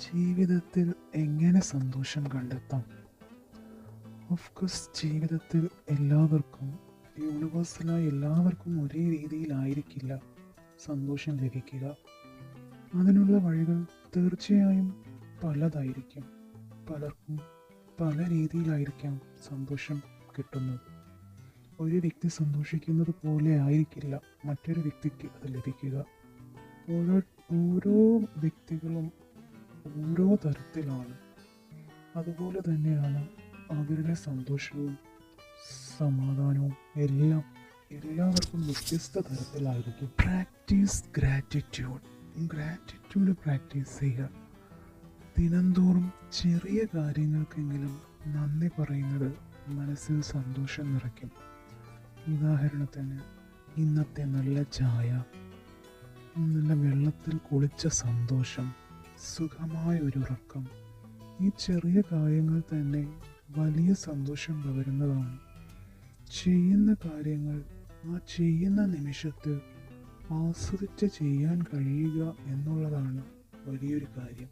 ജീവിതത്തിൽ എങ്ങനെ സന്തോഷം കണ്ടെത്താം? ഓഫ് കോഴ്സ് ജീവിതത്തിൽ എല്ലാവർക്കും യൂണിവേഴ്സലായി എല്ലാവർക്കും ഒരേ രീതിയിലായിരിക്കില്ല സന്തോഷം ലഭിക്കുക. അതിനുള്ള വഴികൾ തീർച്ചയായും പലതായിരിക്കും. പലർക്കും പല രീതിയിലായിരിക്കാം സന്തോഷം കിട്ടുന്നത്. ഒരു വ്യക്തി സന്തോഷിക്കുന്നത് പോലെ ആയിരിക്കില്ല മറ്റൊരു വ്യക്തിക്ക് അത് ലഭിക്കുക. ഓരോ ഓരോ വ്യക്തികളും ഓരോ തരത്തിലാണ്. അതുപോലെ തന്നെയാണ് അവരുടെ സന്തോഷവും സമാധാനവും എല്ലാം എല്ലാവർക്കും വ്യത്യസ്ത തരത്തിലായിരിക്കും. പ്രാക്ടീസ് ഗ്രാറ്റിറ്റ്യൂഡ് ഗ്രാറ്റിറ്റ്യൂഡ് പ്രാക്ടീസ് ചെയ്യുക. ദിനംതോറും ചെറിയ കാര്യങ്ങൾക്കെങ്കിലും നന്ദി പറയുന്നത് മനസ്സിൽ സന്തോഷം നിറയ്ക്കും. ഉദാഹരണത്തിന് ഇന്നത്തെ നല്ല ചായ നല്ല വെള്ളത്തിൽ കുളിച്ച സന്തോഷം സുഖമായ ഒരു ഉറക്കം ഈ ചെറിയ കാര്യങ്ങൾ തന്നെ വലിയ സന്തോഷം പകരുന്നതാണ്. ചെയ്യുന്ന കാര്യങ്ങൾ ആ ചെയ്യുന്ന നിമിഷത്തിൽ ആസ്വദിച്ച് ചെയ്യാൻ കഴിയുക എന്നുള്ളതാണ് വലിയൊരു കാര്യം.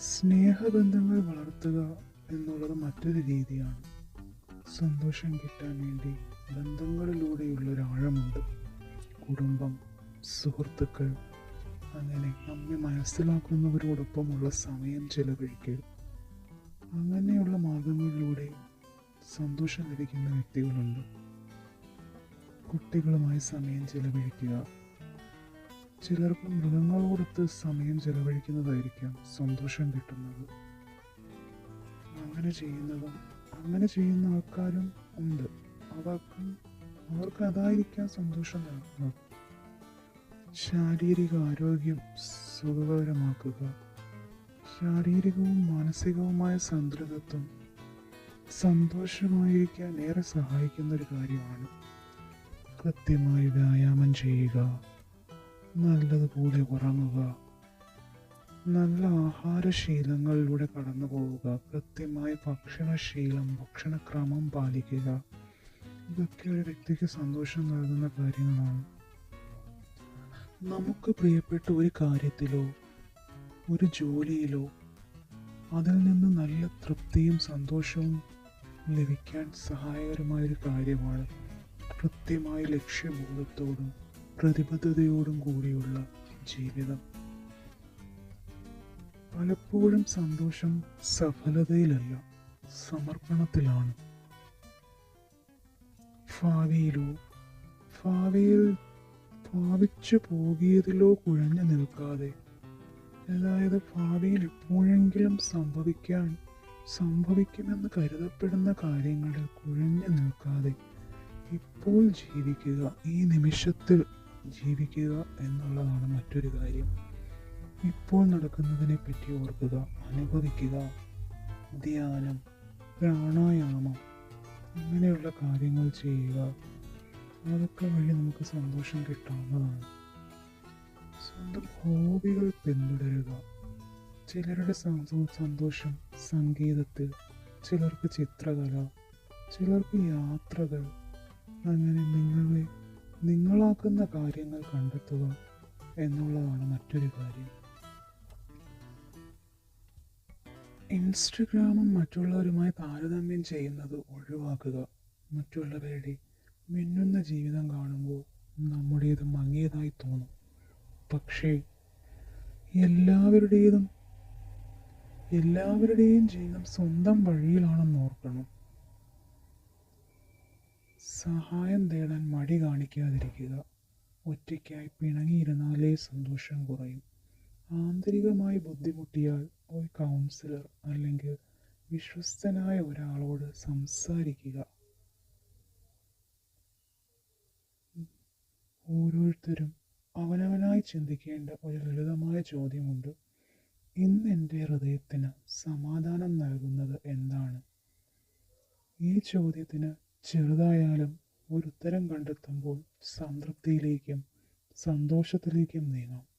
സ്നേഹബന്ധങ്ങൾ വളർത്തുക എന്നുള്ളത് മറ്റൊരു രീതിയാണ്. സന്തോഷം കിട്ടാൻ വേണ്ടി ബന്ധങ്ങളിലൂടെയുള്ളൊരാഴമുണ്ട് കുടുംബം സുഹൃത്തുക്കൾ അങ്ങനെ നമ്മെ മനസ്സിലാക്കുന്നവരോടൊപ്പമുള്ള സമയം ചെലവഴിക്കൽ. അങ്ങനെയുള്ള മാർഗങ്ങളിലൂടെ സന്തോഷം ലഭിക്കുന്ന വ്യക്തികളുണ്ട്. കുട്ടികളുമായി സമയം ചെലവഴിക്കുക. ചിലർക്ക് മൃഗങ്ങളോടൊത്ത് സമയം ചെലവഴിക്കുന്നതായിരിക്കാം സന്തോഷം കിട്ടുന്നത്. അങ്ങനെ ചെയ്യുന്നതും അങ്ങനെ ചെയ്യുന്ന ആൾക്കാരും ഉണ്ട്. അവർക്കും അവർക്ക് അതായിരിക്കാം സന്തോഷം നൽകുന്നത്. ശാരീരിക ആരോഗ്യം സുഖകരമാക്കുക. ശാരീരികവും മാനസികവുമായ സന്തുലിതത്വം സന്തോഷമായിരിക്കാൻ ഏറെ സഹായിക്കുന്ന ഒരു കാര്യമാണ് കൃത്യമായി വ്യായാമം ചെയ്യുക നല്ലതുപോലെ ഉറങ്ങുക നല്ല ആഹാരശീലങ്ങളിലൂടെ കടന്നു പോവുക കൃത്യമായ ഭക്ഷണശീലം ഭക്ഷണക്രമം പാലിക്കുക. ഇതൊക്കെ ഒരു വ്യക്തിക്ക് സന്തോഷം നൽകുന്ന കാര്യങ്ങളാണ്. നമുക്ക് പ്രിയപ്പെട്ട ഒരു കാര്യത്തിലോ ഒരു ജോലിയിലോ അതിൽ നിന്ന് നല്ല തൃപ്തിയും സന്തോഷവും ലഭിക്കാൻ സഹായകരമായൊരു കാര്യമാണ് കൃത്യമായ ലക്ഷ്യബോധത്തോടും പ്രതിബദ്ധതയോടും കൂടിയുള്ള ജീവിതം. പലപ്പോഴും സന്തോഷം സഫലതയിലല്ല സമർപ്പണത്തിലാണ്. ഭാവിയിലോ ഭാവിയിൽ ഭാവിച്ചു പോകിയതിലോ കുഴഞ്ഞു നിൽക്കാതെ. അതായത് ഭാവിയിൽ എപ്പോഴെങ്കിലും സംഭവിക്കാൻ സംഭവിക്കുമെന്ന് കരുതപ്പെടുന്ന കാര്യങ്ങളിൽ കുഴഞ്ഞു നിൽക്കാതെ ഇപ്പോൾ ജീവിക്കുക ഈ നിമിഷത്തിൽ ജീവിക്കുക എന്നുള്ളതാണ് മറ്റൊരു കാര്യം. ഇപ്പോൾ നടക്കുന്നതിനെ പറ്റി ഓർക്കുക അനുഭവിക്കുക. ധ്യാനം പ്രാണായാമം അങ്ങനെയുള്ള കാര്യങ്ങൾ ചെയ്യുക. അതൊക്കെ വഴി നമുക്ക് സന്തോഷം കിട്ടാവുന്നതാണ്. സ്വന്തം ഹോബികൾ പിന്തുടരുക. ചിലരുടെ സന്തോഷം സംഗീതത്തിൽ ചിലർക്ക് ചിത്രകല ചിലർക്ക് യാത്രകൾ. അങ്ങനെ നിങ്ങളെ നിങ്ങളാക്കുന്ന കാര്യങ്ങൾ കണ്ടെത്തുക എന്നുള്ളതാണ് മറ്റൊരു കാര്യം. ഇൻസ്റ്റഗ്രാമും മറ്റുള്ളവരുമായി താരതമ്യം ചെയ്യുന്നത് ഒഴിവാക്കുക. മറ്റുള്ളവരുടെ മിന്നുന്ന ജീവിതം കാണുമ്പോൾ നമ്മുടേത് മങ്ങിയതായി തോന്നും. പക്ഷേ എല്ലാവരുടേതും എല്ലാവരുടെയും ജീവിതം സ്വന്തം വഴിയിലാണെന്ന് ഓർക്കണം. സഹായം തേടാൻ മടി കാണിക്കാതിരിക്കുക. ഒറ്റയ്ക്കായി പിണങ്ങിയിരുന്നാലേ സന്തോഷം കുറയും. ആന്തരികമായി ബുദ്ധിമുട്ടിയാൽ ഒരു കൗൺസിലർ അല്ലെങ്കിൽ വിശ്വസ്തനായ ഒരാളോട് സംസാരിക്കുക. ഓരോരുത്തരും അവനവനായി ചിന്തിക്കേണ്ട ഒരു ലളിതമായ ചോദ്യമുണ്ട്. ഇന്ന് എന്റെ ഹൃദയത്തിന് സമാധാനം നൽകുന്നത് എന്താണ്? ഈ ചോദ്യത്തിന് ചെറുതായാലും ഒരു ഉത്തരം കണ്ടെത്തുമ്പോൾ സംതൃപ്തിയിലേക്കും സന്തോഷത്തിലേക്കും നീങ്ങാം.